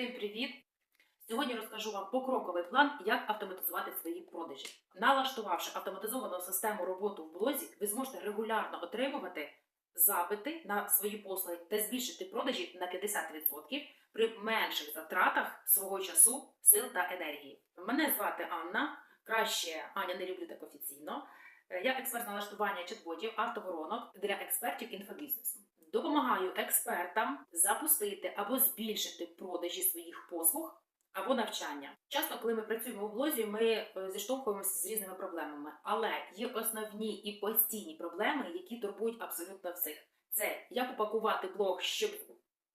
Всім привіт! Сьогодні розкажу вам покроковий план, як автоматизувати свої продажі. Налаштувавши автоматизовану систему роботи в блозі, ви зможете регулярно отримувати запити на свої послуги та збільшити продажі на 50% при менших затратах свого часу, сил та енергії. Мене звати Анна. Краще Аня не люблю так офіційно. Е, Я експерт налаштування чат-ботів, автоворонок для експертів інфобізнесу. Допомагаю експертам запустити або збільшити продажі своїх послуг або навчання. Часто, коли ми працюємо у блозі, ми е, зіштовхуємося з різними проблемами, але є основні і постійні проблеми, які турбують абсолютно всіх. Це як упакувати блог, щоб,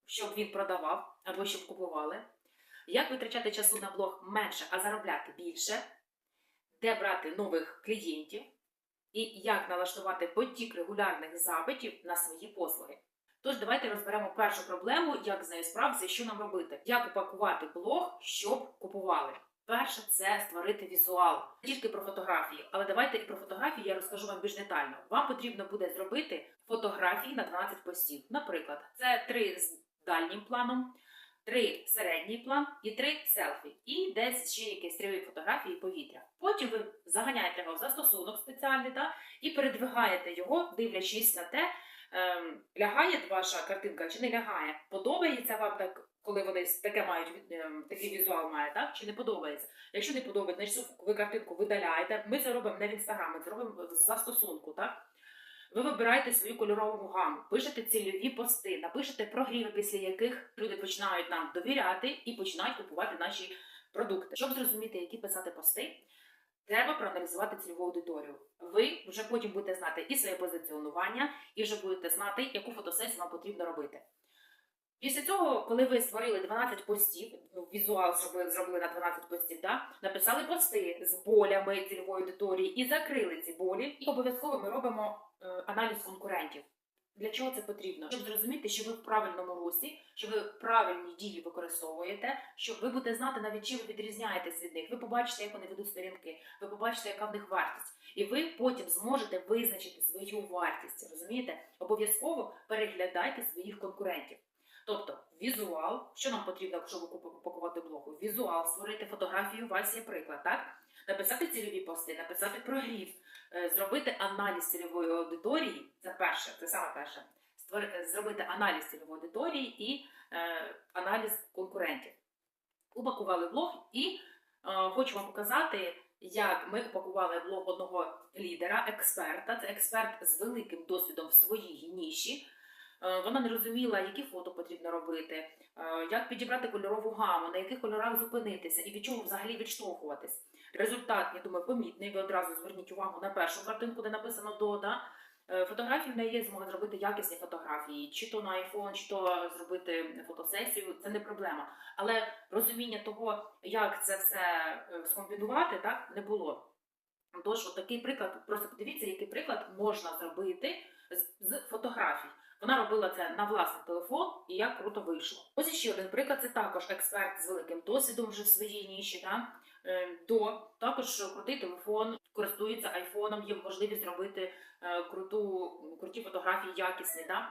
щоб він продавав або щоб купували, як витрачати часу на блог менше, а заробляти більше, де брати нових клієнтів, і як налаштувати потік регулярних запитів на свої послуги. Тож давайте розберемо першу проблему, як з нею справитися, що нам робити, як упакувати блог, щоб купували. Перше це створити візуал. Не Тільки про фотографії, але давайте і про фотографії я розкажу вам більш детально. Вам потрібно буде зробити фотографії на 12 постів. Наприклад, це три з дальнім планом, три середній план і три селфі. І десь ще якісь три фотографії повітря. Потім ви заганяєте його в застосунок спеціальний да, і передвигаєте його, дивлячись на те, ем, лягає ваша картинка чи не лягає. Подобається вам так, коли вони таке мають ем, такий візуал має, так? Чи не подобається? Якщо не подобається, значить ви картинку видаляєте. Ми це робимо не в інстаграм, ми це робимо в застосунку, так? Ви вибираєте свою кольорову гаму, пишете цільові пости, напишете прогріви, після яких люди починають нам довіряти і починають купувати наші продукти. Щоб зрозуміти, які писати пости, треба проаналізувати цільову аудиторію. Ви вже потім будете знати і своє позиціонування, і вже будете знати, яку фотосесію вам потрібно робити. Після цього, коли ви створили 12 постів, ну, візуал зробили, зробили на 12 постів, да, написали пости з болями цільової аудиторії і закрили ці болі. І обов'язково ми робимо е, аналіз конкурентів. Для чого це потрібно? Щоб зрозуміти, що ви в правильному русі, що ви правильні дії використовуєте, що ви будете знати навіть чим ви відрізняєтесь від них. Ви побачите, як вони ведуть сторінки, ви побачите, яка в них вартість, і ви потім зможете визначити свою вартість. Розумієте? Обов'язково переглядайте своїх конкурентів. Тобто візуал, що нам потрібно, щоб упакувати блогу? Візуал, створити фотографію, у є приклад, так? Написати цільові пости, написати прогрів, е, зробити аналіз цільової аудиторії. Це перше, це саме перше. Е, зробити аналіз цільової аудиторії і е, аналіз конкурентів. Упакували блог і е, хочу вам показати, як ми упакували блог одного лідера, експерта. Це експерт з великим досвідом в своїй ніші. Е, Вона не розуміла, які фото потрібно робити, е, як підібрати кольорову гаму, на яких кольорах зупинитися і від чого взагалі відштовхуватись. Результат, я думаю, помітний. Ви одразу зверніть увагу на першу картинку, де написано до. Да? Е, Фотографії в неї є змога зробити якісні фотографії, чи то на iPhone, чи то зробити фотосесію, це не проблема. Але розуміння того, як це все скомбінувати, так не було. Тож, от такий приклад, просто подивіться, який приклад можна зробити з фотографій. Вона робила це на власний телефон і як круто вийшло. Ось ще один приклад. Це також експерт з великим досвідом вже в своїй ніші. Да? Е, До також крутий телефон, користується айфоном, є можливість зробити е, круту, круті фотографії, якісні, да?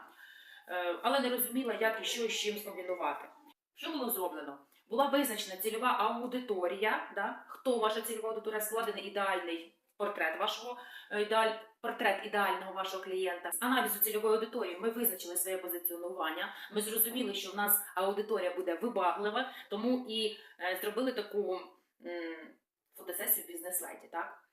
Е, але не розуміла, як і що з чим скомбінувати. Що було зроблено? Була визначена цільова аудиторія, да? хто ваша цільова аудиторія складений ідеальний портрет вашого е, ідеаль, портрет ідеального вашого клієнта. З аналізу цільової аудиторії ми визначили своє позиціонування. Ми зрозуміли, що в нас аудиторія буде вибаглива, тому і е, зробили таку фотосесію бізнес-лайті. Так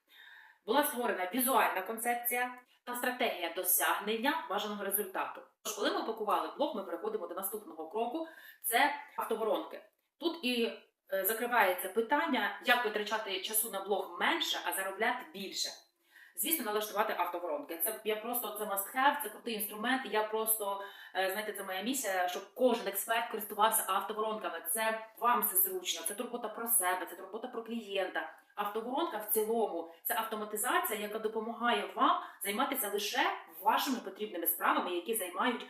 була створена візуальна концепція та стратегія досягнення бажаного результату. Тож, коли ми опакували блог, ми переходимо до наступного кроку: це автоворонки. Тут і закривається питання, як витрачати часу на блог менше, а заробляти більше. Звісно, налаштувати автоворонки. Це я просто це must have, це крутий інструмент. Я просто е, знаєте, це моя місія, щоб кожен експерт користувався автоворонками. Це вам все зручно, це турбота про себе, це турбота про клієнта. Автоворонка в цілому це автоматизація, яка допомагає вам займатися лише вашими потрібними справами, які займають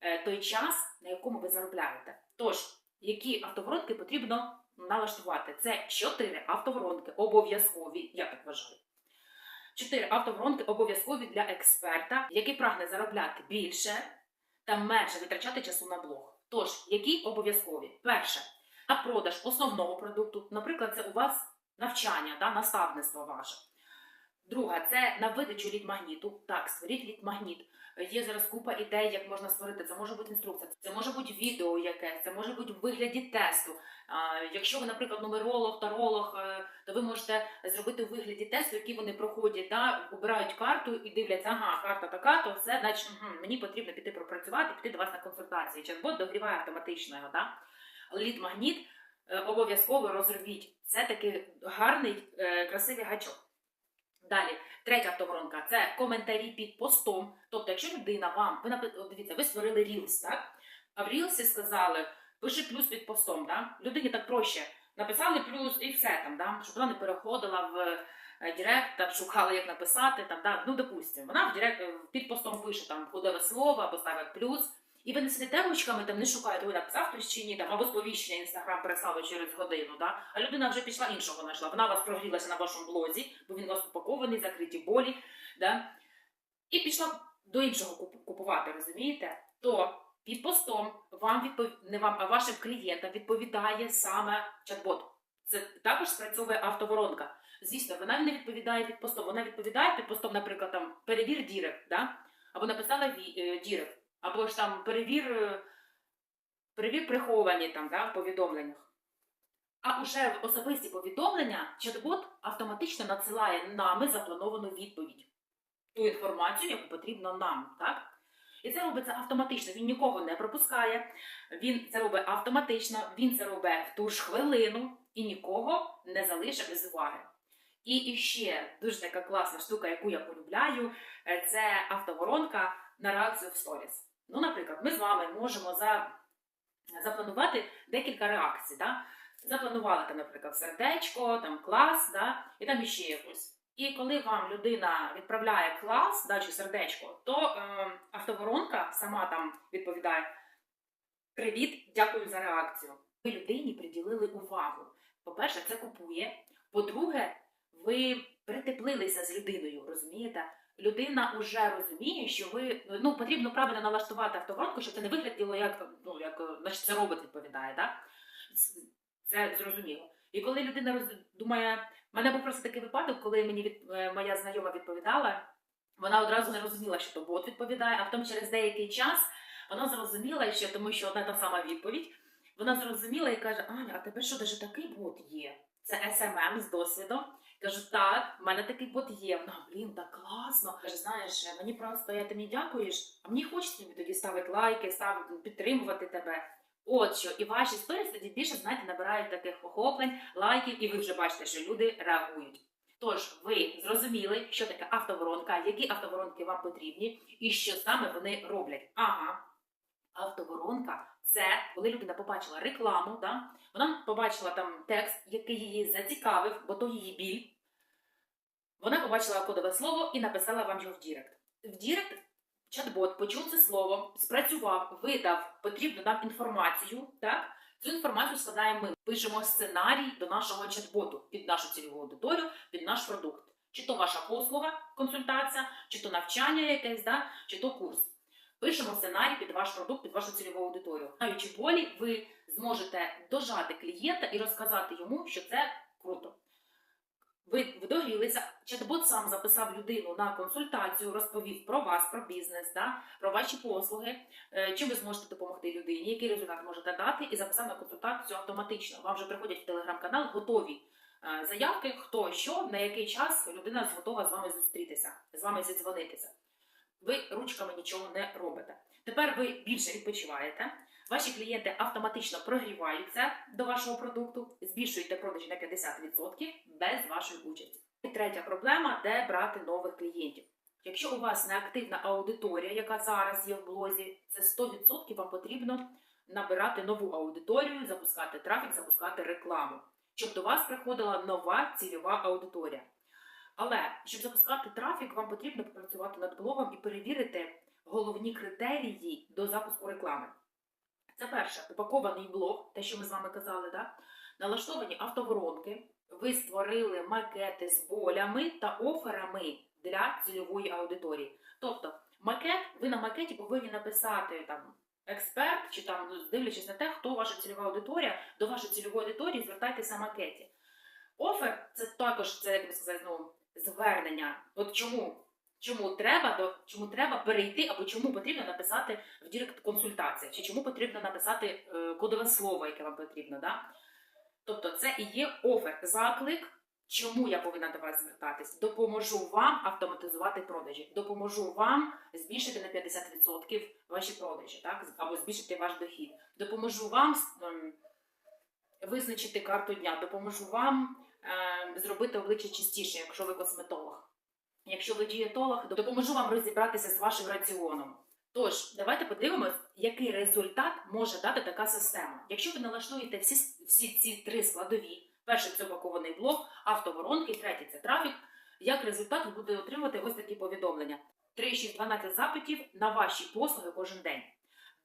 е, той час, на якому ви заробляєте. Тож, які автоворонки потрібно налаштувати? Це чотири автоворонки обов'язкові, я так вважаю. Чотири автоворонки обов'язкові для експерта, який прагне заробляти більше та менше витрачати часу на блог. Тож, які обов'язкові? Перше, на продаж основного продукту. Наприклад, це у вас навчання, да, наставництво ваше. Друга це на видачу лід-магніту. Так, створіть лід-магніт. Є зараз купа ідей, як можна створити. Це може бути інструкція, це може бути відео якесь, це може бути в вигляді тесту. Якщо ви, наприклад, нумеролог, таролог, е, то ви можете зробити у вигляді тесту, які вони проходять, да, обирають карту і дивляться, ага, карта така, то все, значить, угу, мені потрібно піти пропрацювати, піти до вас на консультації. Чат-бот догріває автоматично його. Да? Лід-магніт е, обов'язково розробіть. Це такий гарний, е, красивий гачок. Далі, третя автоворонка це коментарі під постом. Тобто, якщо людина вам, ви дивіться, ви створили Reels, так? А в Reels сказали, пиши плюс під постом, да? людині так проще. Написали плюс і все там, да? щоб вона не переходила в е, Директ, там шукала, як написати, там, да? ну, допустимо, вона в Директ е, під постом пише там кодове слово або ставить плюс. І ви не сидите ручками, там не шукаєте, ви написав хтось чи ні, там, або сповіщення інстаграм переслали через годину, да? а людина вже пішла іншого знайшла. Вона вас прогрілася на вашому блозі, бо він у вас упакований, закриті болі, да? і пішла до іншого купувати, розумієте? То під постом вам відпов... не вам, а вашим клієнтам відповідає саме чат-бот. Це також спрацьовує автоворонка. Звісно, вона не відповідає під постом. Вона відповідає під постом, наприклад, там перевір дірек, да? або написала е, дірек, або ж там перевір, перевір приховані там, да, в повідомленнях. А уже в особисті повідомлення чат-бот автоматично надсилає нами заплановану відповідь. Ту інформацію, яку потрібно нам, так? І це робиться автоматично. Він нікого не пропускає, він це робить автоматично, він це робить в ту ж хвилину і нікого не залишить без уваги. І, і ще дуже така класна штука, яку я полюбляю, е, це автоворонка на реакцію в сторіс. Ну, наприклад, ми з вами можемо за, запланувати декілька реакцій. Да? Запланували там, наприклад, сердечко, там клас, да? і там іще якось. І коли вам людина відправляє клас, да, чи сердечко, то е, автоворонка сама там відповідає: Привіт, дякую за реакцію. Ви людині приділили увагу. По-перше, це купує. По-друге, ви притеплилися з людиною, розумієте? Людина вже розуміє, що ви ну потрібно правильно налаштувати автоворонку, щоб це не вигляділо як ну як значить це робот відповідає, так? Це зрозуміло. І коли людина роз... думає, в мене був просто такий випадок, коли мені від... е, моя знайома відповідала, вона одразу не розуміла, що то бот відповідає, а потім через деякий час вона зрозуміла ще, тому що одна та сама відповідь. Вона зрозуміла і каже: Аня, а тебе що, даже такий бот є? Це SMM з досвідом. Кажу, так, в мене такий бот є. Вона, блін, так класно. Каже, знаєш, мені просто я тобі дякуєш, а мені хочеться тобі тоді ставити лайки, ставити, підтримувати тебе. От що, і ваші сторіс тоді більше, знаєте, набирають таких охоплень, лайків, і ви вже бачите, що люди реагують. Тож, ви зрозуміли, що таке автоворонка, які автоворонки вам потрібні, і що саме вони роблять. Ага, автоворонка це коли людина побачила рекламу, да? вона побачила там текст, який її зацікавив, бо то її біль. Вона побачила кодове слово і написала вам його в Дірект. В Дірект чат-бот почув це слово, спрацював, видав потрібну нам інформацію. Так? Цю інформацію складаємо ми. Пишемо сценарій до нашого чат-боту під нашу цільову аудиторію, під наш продукт. Чи то ваша послуга, консультація, чи то навчання якесь, да? чи то курс. Пишемо сценарій під ваш продукт, під вашу цільову аудиторію. Знаючи болі, ви зможете дожати клієнта і розказати йому, що це круто. Ви догрілися, чат-бот сам записав людину на консультацію, розповів про вас, про бізнес, да, про ваші послуги, е, чим ви зможете допомогти людині, який результат можете дати, і записав на консультацію автоматично. Вам вже приходять в телеграм-канал готові е, заявки, хто що, на який час людина готова з вами зустрітися, з вами зідзвонитися. Ви ручками нічого не робите. Тепер ви більше відпочиваєте. Ваші клієнти автоматично прогріваються до вашого продукту, збільшуєте продажі на 50% без вашої участі. І третя проблема де брати нових клієнтів. Якщо у вас неактивна аудиторія, яка зараз є в блозі, це 100% вам потрібно набирати нову аудиторію, запускати трафік, запускати рекламу, щоб до вас приходила нова цільова аудиторія. Але щоб запускати трафік, вам потрібно попрацювати над блогом і перевірити головні критерії до запуску реклами. Це перше, упакований блог, те, що ми з вами казали, да? налаштовані автоворонки. Ви створили макети з болями та оферами для цільової аудиторії. Тобто, макет, ви на макеті повинні написати там експерт, чи там ну, дивлячись на те, хто ваша цільова аудиторія, до вашої цільової аудиторії звертайтеся в анкеті. Офер це також це як би сказати, ну, звернення. От чому? Чому треба то чому треба перейти, або чому потрібно написати в директ консультація, чи чому потрібно написати е, кодове слово, яке вам потрібно, да? Тобто це і є офер, заклик. Чому я повинна до вас звертатись? Допоможу вам автоматизувати продажі, допоможу вам збільшити на 50% ваші продажі, так або збільшити ваш дохід. Допоможу вам визначити карту дня, допоможу вам зробити обличчя чистіше, якщо ви косметолог. Якщо ви дієтолог, допоможу вам розібратися з вашим раціоном. Тож, давайте подивимось, який результат може дати така система. Якщо ви налаштуєте всі, всі ці три складові, перший це упакований блок, автоворонки, третій це трафік, як результат ви будете отримувати ось такі повідомлення: 3, 6, 12 запитів на ваші послуги кожен день.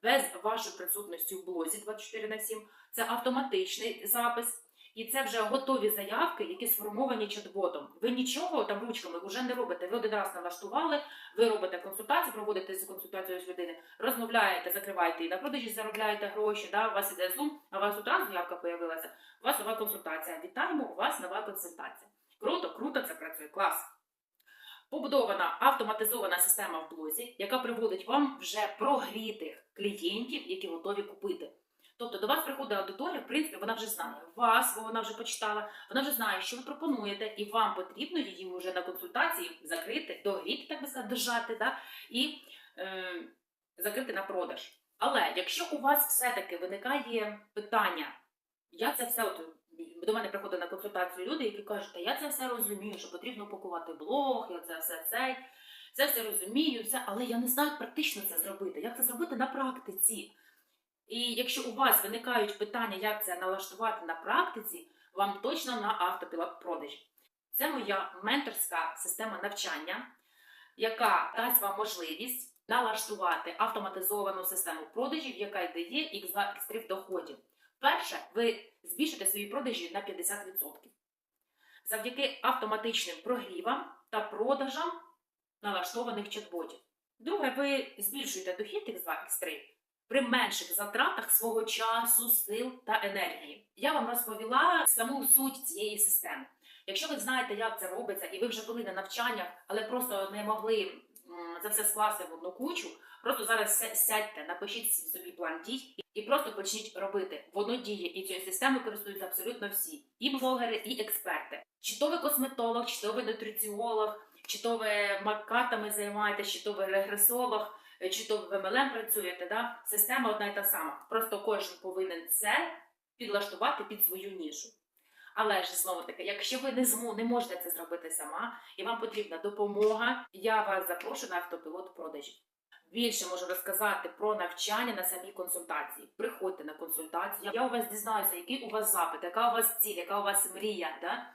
Без вашої присутності в блозі 24 на 7. Це автоматичний запис. І це вже готові заявки, які сформовані чат-ботом. Ви нічого там ручками вже не робите. Ви один раз налаштували, ви робите консультацію, проводите цю консультацію з людини, розмовляєте, закриваєте і на продажі заробляєте гроші. Да? У вас іде Zoom, а у вас одразу заявка появилася. У вас нова консультація. Вітаємо, у вас нова консультація. Круто, круто, це працює, клас. Побудована автоматизована система в блозі, яка приводить вам вже прогрітих клієнтів, які готові купити. Тобто до вас приходить аудиторія, в принципі, вона вже знає вас, бо вона вже почитала, вона вже знає, що ви пропонуєте, і вам потрібно її вже на консультації закрити, догріти, так би сказати, дожати, да? і е, закрити на продаж. Але якщо у вас все-таки виникає питання, я це все от до мене приходять на консультацію люди, які кажуть, та я це все розумію, що потрібно упакувати блог, я це все цей, це все розумію, все, але я не знаю, як практично це зробити. Як це зробити на практиці? І якщо у вас виникають питання, як це налаштувати на практиці, вам точно на автопілот продажі. Це моя менторська система навчання, яка дасть вам можливість налаштувати автоматизовану систему продажів, яка дає X2 X3 доходів. Перше, ви збільшите свої продажі на 50%. Завдяки автоматичним прогрівам та продажам налаштованих чат-ботів. Друге, ви збільшуєте дохід X2 X3 при менших затратах свого часу, сил та енергії. Я вам розповіла саму суть цієї системи. Якщо ви знаєте, як це робиться, і ви вже були на навчаннях, але просто не могли це все скласти в одну кучу, просто зараз сядьте, напишіть собі план дій і просто почніть робити. Воно діє, і цією системою користуються абсолютно всі, і блогери, і експерти. Чи то ви косметолог, чи то ви нутриціолог, чи то ви маккартами займаєтесь, чи то ви регресолог чи то в MLM працюєте, да? система одна і та сама. Просто кожен повинен це підлаштувати під свою нішу. Але ж знову таки, якщо ви не змо, не можете це зробити сама, і вам потрібна допомога, я вас запрошую на автопілот продажів. Більше можу розказати про навчання на самій консультації. Приходьте на консультацію. Я у вас дізнаюся, який у вас запит, яка у вас ціль, яка у вас мрія. Да?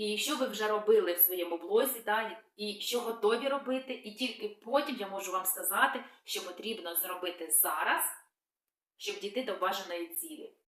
І що ви вже робили в своєму блозі, да? і що готові робити, і тільки потім я можу вам сказати, що потрібно зробити зараз, щоб дійти до бажаної цілі.